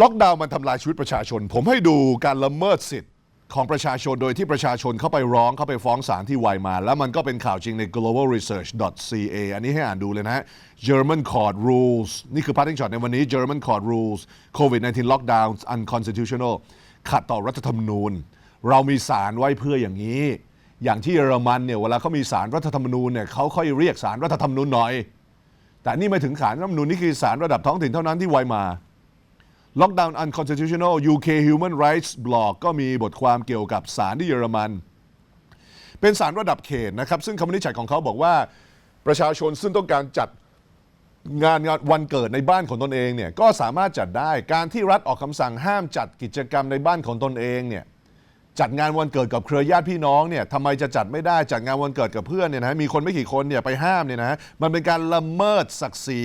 ล็อกดาวน์มันทำลายชีวิตประชาชน ผมให้ดูการละเมิดสิทธิ์ของประชาชนโดยที่ประชาชนเข้าไปร้องเข้าไปฟ้องศาลที่ไวมา แล้วมันก็เป็นข่าวจริงใน globalresearch.ca อันนี้ให้อ่านดูเลยนะฮะ German Court Rules นี่คือ parting shot ในวันนี้ German Court Rules COVID-19 lockdown unconstitutional ขัดต่อรัฐธรรมนูญ เรามีศาลไว้เพื่ออย่างนี้ อย่างที่เยอรมันเนี่ยเวลาเขามีศาลรัฐธรรมนูญเนี่ยเขาค่อยเรียกศาลรัฐธรรมนูญหน่อย แต่นี่ไม่ถึงศาลรัฐธรรมนูญนี่คือศาลระดับท้องถิ่นเท่านั้นที่ไวมา Lockdown Unconstitutional UK Human Rights Blog ก็มีบทความเกี่ยวกับศาลที่เยอรมัน เป็นศาลระดับเขตนะครับ ซึ่งคำวินิจฉัยของเขาบอกว่า ประชาชนซึ่งต้องการจัดงานงานวันเกิดในบ้านของตนเองเนี่ยก็สามารถจัดได้การที่รัฐออกคำสั่งห้ามจัดกิจกรรมในบ้านของตนเองเนี่ยจัดงานวันเกิดกับเครือญาติพี่น้องเนี่ยทำไมจะจัดไม่ได้จัดงานวันเกิดกับเพื่อนเนี่ยนะมีคนไม่กี่คนเนี่ยไปห้ามเนี่ยนะมันเป็นการละเมิดศักดิ์ศรี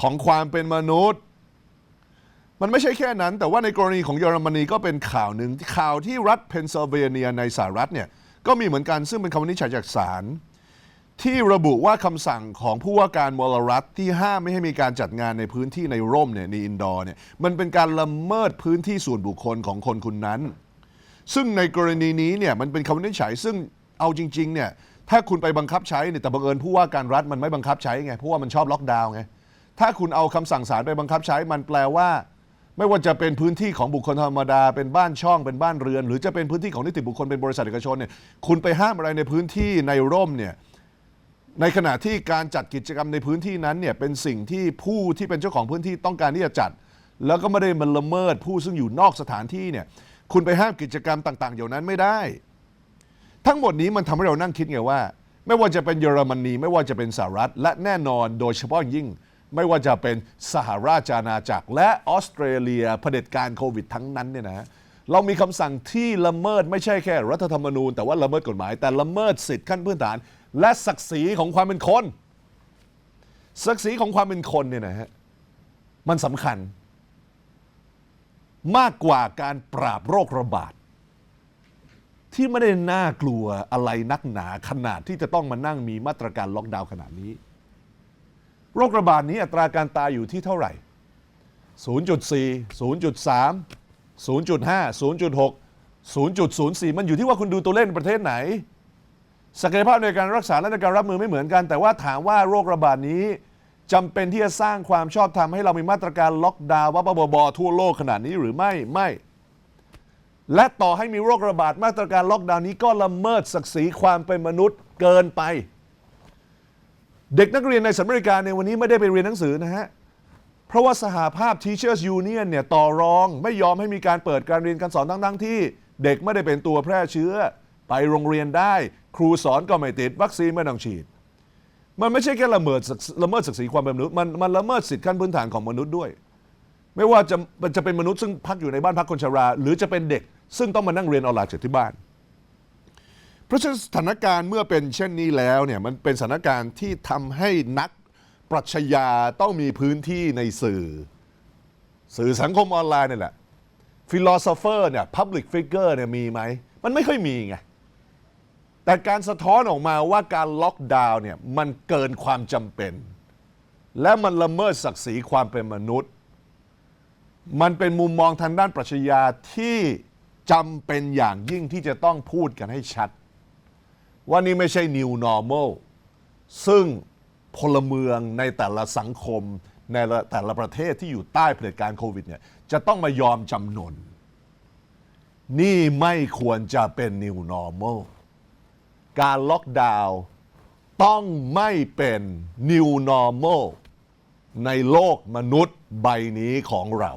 ของความเป็นมนุษย์ มันไม่ใช่แค่นั้น แต่ว่าในกรณีของเยอรมนีก็เป็นข่าวหนึ่งข่าวที่รัฐเพนซิลเวเนียในสหรัฐเนี่ยก็มีเหมือนกันซึ่งเป็นคำวินิจฉัยจากศาลที่ระบุว่าคำสั่งของผู้ว่าการมลรัฐที่ห้ามไม่ให้มีการจัดงานในพื้นที่ในร่มเนี่ยในอินดอร์เนี่ยมันเป็นการละเมิดพื้นที่ส่วนบุคคลของคนคนนั้น ซึ่งในกรณีนี้เนี่ยมันเป็นคำวินิจฉัยซึ่งเอาจริงๆเนี่ยถ้าคุณไปบังคับใช้เนี่ยแต่บังเอิญผู้ว่าการรัฐมันไม่บังคับใช้ไงเพราะว่ามันชอบล็อกดาวน์ไงถ้าคุณเอาคำสั่งศาลไปบังคับใช้มันแปลว่า ไม่ว่าจะเป็นพื้นที่ของบุคคลธรรมดา เป็นบ้านช่องเป็นบ้านเรือน หรือจะเป็นพื้นที่ของนิติบุคคลเป็นบริษัทเอกชนเนี่ยคุณไปห้ามอะไรในพื้นที่ในร่มเนี่ยในขณะที่การจัดกิจกรรมในพื้นที่นั้นเนี่ยเป็นสิ่งที่ผู้ที่เป็นเจ้าของพื้นที่ต้องการที่จะจัด แล้วก็ไม่ได้มันละเมิดผู้ซึ่งอยู่นอกสถานที่เนี่ยคุณไปห้ามกิจกรรมต่างๆอย่างนั้นไม่ได้ ทั้งหมดนี้มันทำให้เรานั่งคิดไงว่า ไม่ว่าจะเป็นเยอรมนีไม่ว่าจะเป็นสหรัฐ และแน่นอนโดยเฉพาะยิ่ง ไม่ว่าจะเป็นสหราชอาณาจักร และออสเตรเลียเผด็จการโควิดทั้งนั้นเนี่ยนะเรามีคำสั่งที่ละเมิดไม่ใช่แค่รัฐธรรมนูญ แต่ว่าละเมิดกฎหมาย แต่ละเมิดสิทธิขั้นพื้นฐาน และศักดิ์ศรีของความเป็นคน ศักดิ์ศรีของความเป็นคนเนี่ยนะฮะมันสำคัญ มากกว่าการปราบโรคระบาดที่ไม่ได้น่ากลัวอะไรนักหนาขนาดที่จะต้องมานั่งมีมาตรการล็อกดาวน์ขนาดนี้ โรคระบาดนี้อัตราการตายอยู่ที่เท่าไหร่ 0.4 0.3 0.5 0.6 0.04 มันอยู่ที่ว่าคุณดูตัวเลขในประเทศไหน ศักยภาพในการรักษาและในการรับมือไม่เหมือนกัน แต่ว่าถามว่าโรคระบาดนี้จำเป็นที่จะสร้างความชอบธรรมให้เรามีมาตรการล็อกดาวน์ว่าบบบทั่วโลกขนาดนี้หรือไม่ไม่ และต่อให้มีโรคระบาดมาตรการล็อกดาวน์นี้ก็ละเมิดศักดิ์ศรีความเป็นมนุษย์เกินไป เด็กนักเรียนในสหรัฐอเมริกาในวันนี้ไม่ได้ไปเรียนหนังสือนะฮะ เพราะว่าสหภาพ Teachers Union เนี่ยต่อรองไม่ยอมให้มีการเปิดการเรียนการสอนทั้งๆที่ เด็กไม่ได้เป็นตัวแพร่เชื้อ ไปโรงเรียนได้ ครูสอนก็ไม่ติดวัคซีนไม่ต้องฉีด มันไม่ใช่แค่ละเมิดละเมิดศักดิ์ศรีความเป็นมนุษย์มันมันละเมิดสิทธิขั้นพื้นฐานของมนุษย์ด้วย ไม่ว่าจะจะเป็นมนุษย์ซึ่งพักอยู่ในบ้านพักคนชรา หรือจะเป็นเด็กซึ่งต้องมานั่งเรียนออนไลน์จากที่บ้าน เพราะฉะนั้นสถานการณ์เมื่อเป็นเช่นนี้แล้วเนี่ยมันเป็นสถานการณ์ที่ทำให้นักปรัชญาต้องมีพื้นที่ในสื่อ สื่อสังคมออนไลน์นี่แหละฟิโลโซเฟอร์เนี่ย public figure เนี่ยมีไหม มันไม่ค่อยมีไง แต่การสะท้อนออกมาว่าการล็อกดาวน์เนี่ยมันเกินความจำเป็น และมันละเมิดศักดิ์ศรีความเป็นมนุษย์ มันเป็นมุมมองทางด้านปรัชญาที่จำเป็นอย่างยิ่งที่จะต้องพูดกันให้ชัด ว่านี่ไม่ใช่ new normal ซึ่งพลเมืองในแต่ละสังคม ในแต่ละประเทศที่อยู่ใต้เผด็จการโควิดเนี่ยจะต้องมายอมจำนน นี่ไม่ควรจะเป็น new normal การล็อกดาวน์ต้องไม่เป็น new normal ในโลกมนุษย์ใบนี้ของเรา